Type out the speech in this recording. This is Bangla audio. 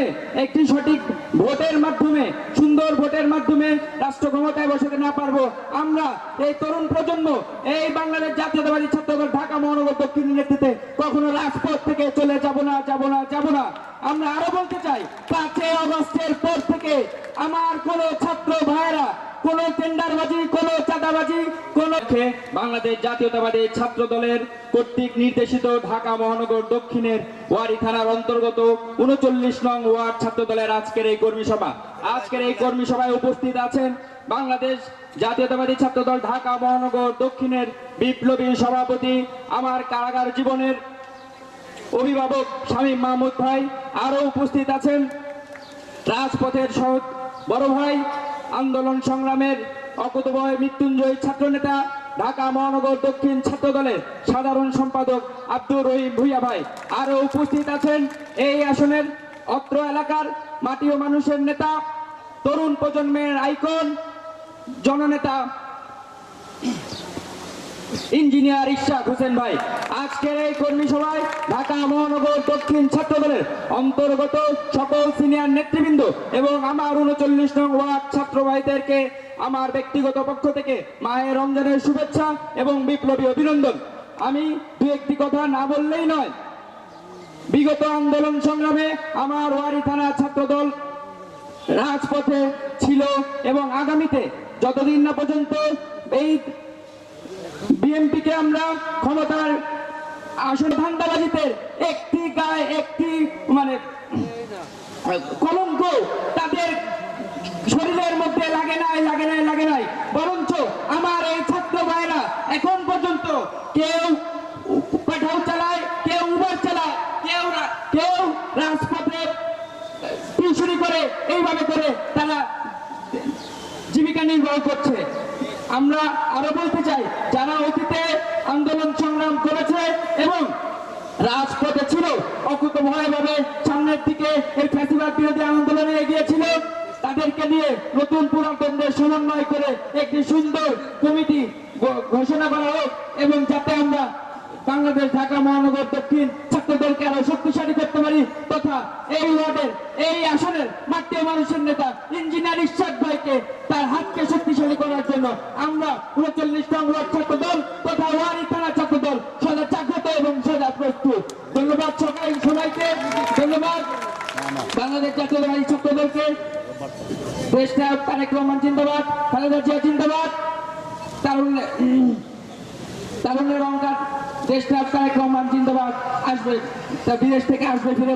মাধ্যমে, একটি সঠিক ভোটের মাধ্যমে, সুন্দর ভোটের মাধ্যমে রাষ্ট্র ক্ষমতায় বসাতে না পারব। আমরা এই তরুণ প্রজন্ম, এই বাংলাদেশ জাতীয়তাবাদী ছাত্রদল ঢাকা মহানগর দক্ষিণের নেতৃত্বে কখনো রাজপথ থেকে চলে যাব না যাব না যাব না। আমরা আরও বলতে চাই, পাঁচই অগস্টের আমার কোন ছাত্র ভাইয়েরা, কোন টেন্ডারবাজি, কোন চাঁদাবাজি, কোন বাংলাদেশ জাতীয়তাবাদী ছাত্র দলের কর্তৃক নির্দেশিত ঢাকা মহানগর দক্ষিণের ওয়ারি থানার অন্তর্গত উনচল্লিশ নং ওয়ার্ড ছাত্র দলের আজকের এই কর্মী সভা। আজকের এই কর্মী সভায় উপস্থিত আছেন বাংলাদেশ জাতীয়তাবাদী ছাত্র দল ঢাকা মহানগর দক্ষিণের বিপ্লবী সভাপতি, আমার কারাগার জীবনের অভিভাবক স্বামী মাহমুদ ভাই। আরও উপস্থিত আছেন রাজপথের সহ বড় ভাই আন্দোলন সংগ্রামের অকুতভয় মৃত্যুঞ্জয়ী ছাত্রনেতা, ঢাকা মহানগর দক্ষিণ ছাত্র দলের সাধারণ সম্পাদক আব্দুর রহিম ভুইয়া ভাই। আরও উপস্থিত আছেন এই আসনের অত্র এলাকার মাটি ও মানুষের নেতা, তরুণ প্রজন্মের আইকন, জননেতা ইঞ্জিনিয়ার ইশাক হোসেন ভাই, আজকের এই কর্মী সভায় ঢাকা মহানগর দক্ষিণ ছাত্র দলের অন্তর্গত সকল সিনিয়র নেতৃবৃন্দ এবং আমার উনচল্লিশ নং ওয়ার্ড ছাত্র ভাইদেরকে আমার ব্যক্তিগত পক্ষ থেকে মায়ের রমজানের শুভেচ্ছা এবং বিপ্লবী অভিনন্দন। আমি দু একটি কথা না বললেই নয়, বিগত আন্দোলন সংগ্রামে আমার ওয়ারি থানা ছাত্র দল রাজপথে ছিল এবং আগামীতে যতদিন না পর্যন্ত এই বিএনপিকে আমরা ক্ষমতার আসলে ধান্দাবাজিতে একটি গায়ে একটি মানে কলঙ্ক তাদের শরীরের মধ্যে লাগে নাই লাগে নাই লাগে নাই। বরঞ্চ আমার এই ছাত্র ভাইরা এখন পর্যন্ত কেউ পাঠাও চালায়, কেউ উবার চালায়, কেউ কেউ রাজপথে টিউশনি করে, এইভাবে করে তারা জীবিকা নির্বাহ করছে। আমরা আরও বলতে চাই, যারা অতীতে আন্দোলন সংগ্রাম করেছে এবং রাজপথে ছিল অকুত ভয়ভাবে সামনের দিকে এই ফ্যাসিবাদ বিরোধী আন্দোলনে এগিয়েছিল, তাদেরকে নিয়ে নতুন পুরাতনদের সমন্বয় করে একটি সুন্দর কমিটি ঘোষণা করা হোক এবং যাতে আমরা বাংলাদেশ, ঢাকা, মহানগর, দক্ষিণ ছাত্রদলকে আরও শক্তিশালী করতে পারি তথা এই ওয়ার্ডের মাঠীয় মানুষের নেতা, ইঞ্জিনিয়ার ইশাক ভাইকে তার হাতকে শক্তিশালী করার জন্য আমরা উনচল্লিশ নং ওয়ার্ড ছাত্র দল তথা ওয়ারি থানা ছাত্র দল সদা জাগ্রত এবং সদা প্রস্তুত। ধন্যবাদ সবাই সবাইকে, ধন্যবাদ। বাংলাদেশ জাতীয়তাবাদী ছাত্র দলকে দেশ নায়ক তারেক রহমান জিন্দাবাদ, খালেদা জিয়া জিন্দাবাদ। তারুণ্য তারুণ্যের অহংকার, দেশ নায়ক তারেক রহমান জিন্দাবাদ। আসবে তা বিদেশ থেকে আসবে ফিরে